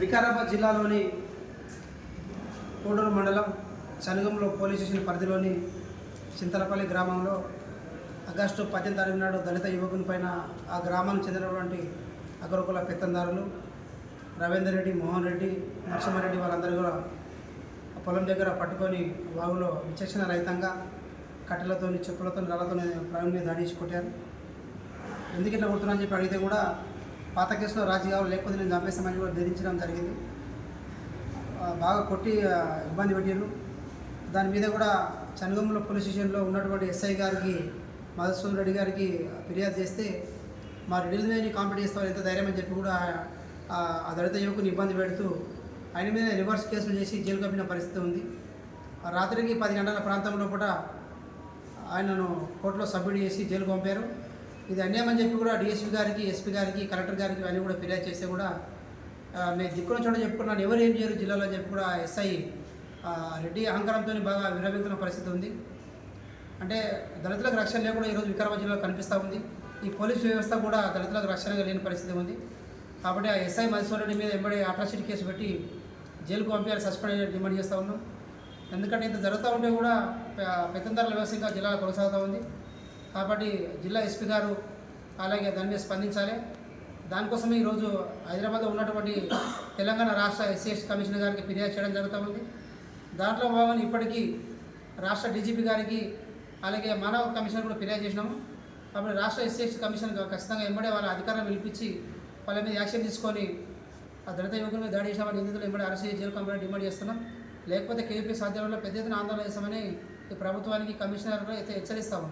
వికారాబాద్ జిల్లాలోని కోడూరు మండలం చనుగంలో police station పరిధిలోని చింతలపల్లి గ్రామంలో ఆగస్టు పద్దెనిమిది తారీఖు నాడు దళిత యువకుని పైన ఆ గ్రామానికి చెందినటువంటి అగ్రకుల పెత్తందారులు రవీందర్ రెడ్డి మోహన్ రెడ్డి నరసింహారెడ్డి వాళ్ళందరూ కూడా ఆ పొలం దగ్గర పట్టుకొని వాగులో విచక్షణ రహితంగా కట్టెలతోని చెప్పులతో నల్లతో ప్రవీణ్ మీద దాడించి కొట్టారు. ఎందుకు ఇట్లా కొడుతున్నా అని చెప్పి అడిగితే కూడా పాత కేసులో రాజీ కావాలి లేకపోతే నేను చంపేస్తామని కూడా బెదిరించడం జరిగింది. బాగా కొట్టి ఇబ్బంది పెట్టారు దాని మీద కూడా చనుగంలో పోలీస్ స్టేషన్లో ఉన్నటువంటి ఎస్ఐ గారికి మధుసూదన్ రెడ్డి గారికి ఫిర్యాదు చేస్తే మా రెడ్డిల మీద కాంపిటీ చేస్తావు ఎంత ధైర్యం అని చెప్పి కూడా ఆ, దళిత యువకుని ఇబ్బంది పెడుతూ ఆయన మీద రివర్స్ కేసులు చేసి జైలు కప్పిన పరిస్థితి ఉంది. రాత్రికి పది గంటల ప్రాంతంలో కూడా ఆయనను కోర్టులో సబ్మిట్ చేసి జైలు పంపారు. ఇది అన్యాయమని చెప్పి కూడా డిఎస్పీ గారికి ఎస్పీ గారికి కలెక్టర్ గారికి అన్నీ కూడా ఫిర్యాదు చేస్తే కూడా నేను దిక్కున చోట చెప్పుకున్నాను. ఎవరు ఏం చేయరు జిల్లాలో చెప్పి కూడా ఎస్ఐ రెడ్డి అహంకారంతో బాగా విరమిస్తున్న పరిస్థితి ఉంది. అంటే దళితులకు రక్షణ లేకుండా ఈరోజు వికారాబాద్ జిల్లాలో కనిపిస్తూ ఉంది. ఈ పోలీసు వ్యవస్థ కూడా దళితులకు రక్షణగా లేని పరిస్థితి ఉంది. కాబట్టి ఆ ఎస్ఐ మధుసూరెడ్డి మీద ఎంబడి అట్రాసిటీ కేసు పెట్టి జైలుకు పంపించాలి సస్పెండ్ అయ్యే డిమాండ్ చేస్తూ ఉన్నాం. ఎందుకంటే ఇంత జరుగుతూ ఉంటే కూడా పె- పెత్తందారుల వ్యవస్థ ఇంకా జిల్లాలో కొనసాగుతూ ఉంది. కాబట్టి జిల్లా ఎస్పీ గారు అలాగే దాని మీద స్పందించాలి. దానికోసమే ఈరోజు హైదరాబాద్లో ఉన్నటువంటి తెలంగాణ రాష్ట్ర ఎస్సీఎస్ కమిషనర్ గారికి ఫిర్యాదు చేయడం జరుగుతూ ఉంది. దాంట్లో భాగంగా ఇప్పటికీ రాష్ట్ర డీజీపీ గారికి అలాగే మానవ కమిషనర్ కూడా ఫిర్యాదు చేసినాము. కాబట్టి రాష్ట్ర ఎస్సీఎస్ కమిషన్ ఖచ్చితంగా ఎంబడే వాళ్ళ అధికారం పిలిపించి వాళ్ళ మీద యాక్షన్ తీసుకొని ఆ దళిత యువకుల మీద దాడి చేసిన వాళ్ళ నిందితులు ఎంబడే అరెస్ట్ చేసి జైలు కంపెనీ డిమాండ్ చేస్తున్నాం. లేకపోతే కేపీ సాధ్యంలో పెద్ద ఎత్తున ఆందోళన చేస్తామని ఈ ప్రభుత్వానికి కమిషనర్ అయితే హెచ్చరిస్తాము